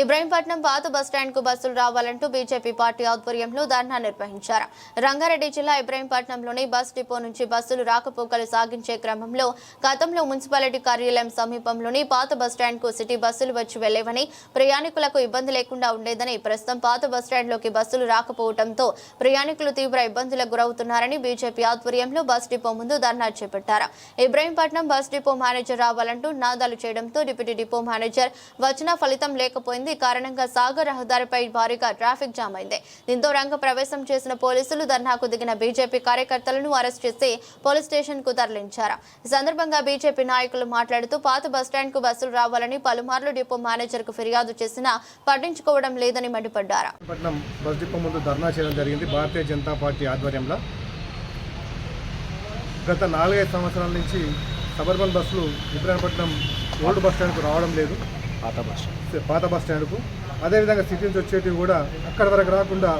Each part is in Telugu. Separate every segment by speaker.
Speaker 1: ఇబ్రహీంపట్నం పాత బస్టాండ్కు బస్సులు రావాలంటూ బీజేపీ పార్టీ ఆధ్వర్యంలో ధర్నా నిర్వహించారు. రంగారెడ్డి జిల్లా ఇబ్రహీంపట్నంలోని బస్ డిపో నుంచి బస్సులు రాకపోకలు సాగించే క్రమంలో గతంలో మున్సిపాలిటీ కార్యాలయం సమీపంలోని పాత బస్టాండ్కు సిటీ బస్సులు వచ్చి వెళ్ళేవని ప్రయాణికులకు ఇబ్బంది లేకుండా ఉండేదని ప్రస్తుతం పాత బస్టాండ్లోకి బస్సులు రాకపోవడంతో ప్రయాణికులు తీవ్ర ఇబ్బందులకు గురవుతున్నారని బీజేపీ ఆధ్వర్యంలో బస్ డిపో ముందు ధర్నా చేపట్టారు. ఇబ్రహీంపట్నం బస్ డిపో మేనేజర్ రావాలంటూ నాదాలు చేయడంతో డిప్యూటీ డిపో మేనేజర్ వచ్చిన ఫలితం లేకపోయింది. ఈ కారణంగా సాగర్ రహదారిపై భారీగా ట్రాఫిక్ జామ్ అయింది. దీంతో రంగ ప్రవేశం చేసిన పోలీసులు ధర్నాకు దిగిన బీజేపీ కార్యకర్తలను అరెస్ట్ చేసి పోలీస్ స్టేషన్కు తరలించారు. ఈ సందర్భంగా బీజేపీ నాయకులు మాట్లాడుతూ పాత బస్టాండ్కు బస్సులు రావాలని పలుమార్లు డిపో మేనేజర్కు ఫిర్యాదు చేసినా పట్టించుకోవడం లేదని మండిపడ్డారు.
Speaker 2: బస్ డిపో ముందు ధర్నా చేయడం జరిగింది. భారతీయ జనతా పార్టీ ఆధ్వర్యంలో గత నాలుగైదు సంవత్సరాల నుంచి సబర్బన్ బస్సులు ఇబ్రాహీంపట్నం ఓల్డ్ బస్ స్టాండ్కు రావడం లేదు.
Speaker 3: పాత బస్
Speaker 2: పాత బస్ స్టాండ్కు. అదేవిధంగా సిటీ నుంచి వచ్చేటివి కూడా అక్కడి వరకు రాకుండా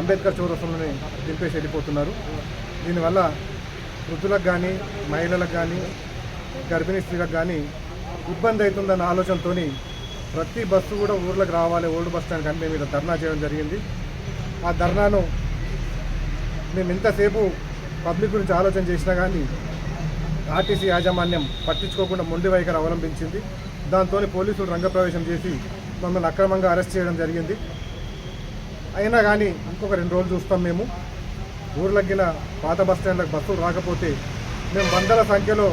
Speaker 2: అంబేద్కర్ చౌరస్తంలోనే దింపేసి వెళ్ళిపోతున్నారు. దీనివల్ల వృద్ధులకు కానీ మహిళలకు కానీ గర్భిణీ స్త్రీలకు కానీ ఇబ్బంది అవుతుందన్న ఆలోచనతో ప్రతి బస్సు కూడా ఊర్లకు రావాలి ఓల్డ్ బస్ స్టాండ్ కానీ మేము ధర్నా చేయడం జరిగింది. ఆ ధర్నాను మేము ఇంతసేపు పబ్లిక్ గురించి ఆలోచన చేసినా కానీ ఆర్టీసీ యాజమాన్యం పట్టించుకోకుండా మొండి వైఖరి అవలంబించింది. దాంతో పోలీసులు రంగప్రవేశం చేసి మమ్మల్ని అక్రమంగా అరెస్ట్ చేయడం జరిగింది. అయినా కానీ ఇంకొక రెండు రోజులు చూస్తాం మేము. ఊర్లగిన పాత బస్ స్టాండ్లకు బస్సులు రాకపోతే మేము వందల సంఖ్యలో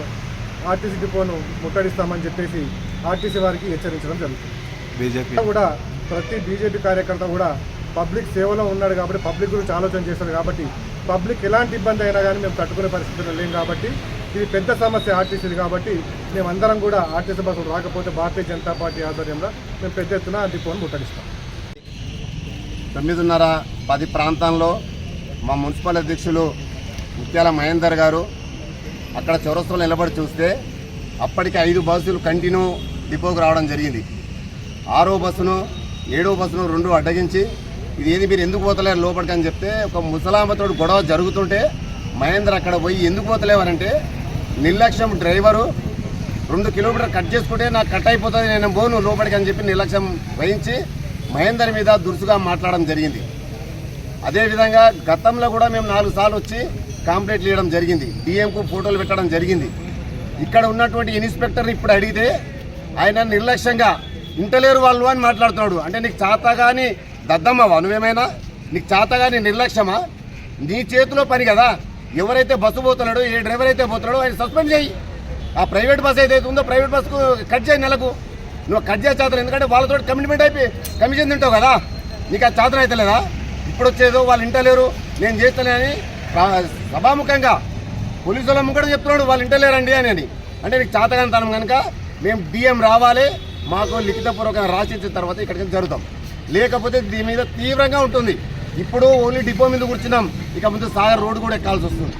Speaker 2: ఆర్టీసీ డిపోను ముట్టడిస్తామని చెప్పేసి ఆర్టీసీ వారికి హెచ్చరించడం జరుగుతుంది.
Speaker 3: బీజేపీ
Speaker 2: కూడా ప్రతి బీజేపీ కార్యకర్త కూడా పబ్లిక్ సేవలో ఉన్నాడు కాబట్టి పబ్లిక్ గురించి ఆలోచన చేస్తాడు కాబట్టి పబ్లిక్ ఎలాంటి ఇబ్బంది అయినా కానీ మేము తట్టుకునే పరిస్థితుల్లో లేం కాబట్టి ఇది పెద్ద సమస్య ఆర్టీసీది కాబట్టి మేమందరం కూడా ఆర్టీసీ బస్సులు రాకపోతే భారతీయ జనతా పార్టీ ఆధ్వర్యంలో మేము పెద్ద ఎత్తున డిపోను ముట్టడిస్తాం.
Speaker 4: తొమ్మిదిన్నర పది ప్రాంతంలో మా మున్సిపల్ అధ్యక్షులు ముత్యాల మహేందర్ గారు అక్కడ చౌరస్తలో నిలబడి చూస్తే అప్పటికి ఐదు బస్సులు కంటిన్యూ డిపోకు రావడం జరిగింది. ఆరో బస్సును ఏడో బస్సును రెండు అడ్డగించి ఇది ఏది మీరు ఎందుకు పోతలేరు లోపలికి అని చెప్తే ఒక ముసలామతోడు గొడవ జరుగుతుంటే మహేందర్ అక్కడ పోయి ఎందుకు పోతలేవారంటే నిర్లక్ష్యం డ్రైవరు. రెండు కిలోమీటర్ కట్ చేసుకుంటే నాకు కట్ అయిపోతుంది నేను పోను లోపలికి అని చెప్పి నిర్లక్ష్యం వహించి మహేందర్ మీద దురుసుగా మాట్లాడడం జరిగింది. అదేవిధంగా గతంలో కూడా మేము నాలుగు సార్లు వచ్చి కాంప్లైంట్ ఇవ్వడం జరిగింది. డిఎంకు ఫోటోలు పెట్టడం జరిగింది. ఇక్కడ ఉన్నటువంటి ఇన్స్పెక్టర్ ఇప్పుడు అడిగితే ఆయన నిర్లక్ష్యంగా ఇంటలేరు వాళ్ళు అని మాట్లాడుతున్నాడు. అంటే నీకు చేత కానీ దద్దమ్మవా నువ్వేమైనా? నీకు చేత కానీ నిర్లక్ష్యమా? నీ చేతిలో పని కదా. ఎవరైతే బస్సు పోతున్నాడో ఏ డ్రైవర్ అయితే పోతున్నాడో ఆయన సస్పెండ్ చేయి. ఆ ప్రైవేట్ బస్ ఏదైతే ఉందో ప్రైవేట్ బస్కు కట్ చేయి నెలకు. నువ్వు కట్ చేయ చేతలు ఎందుకంటే వాళ్ళతో కమిట్మెంట్ అయిపోయి కమిషన్ తింటావు కదా. నీకు ఆ చేతన అయితే లేదా? ఇప్పుడు వచ్చేదో వాళ్ళు ఇంటలేరు నేను చేస్తలేనని రా- పోలీసు పోలీసుల కూడా చెప్తున్నాడు వాళ్ళు ఇంటలేరండి అని అని. అంటే నీకు చేతగానితనం కనుక మేము డిఎం రావాలి మాకు లిఖితపూర్వకంగా రాసి ఇచ్చిన తర్వాత ఇక్కడికి జరుగుతాం. లేకపోతే దీని మీద తీవ్రంగా ఉంటుంది. ఇప్పుడు ఓన్లీ డిపో మీద కూర్చున్నాం. ఇక ముందు సాగర్ రోడ్డు కూడా ఎక్కాల్సి వస్తుంది.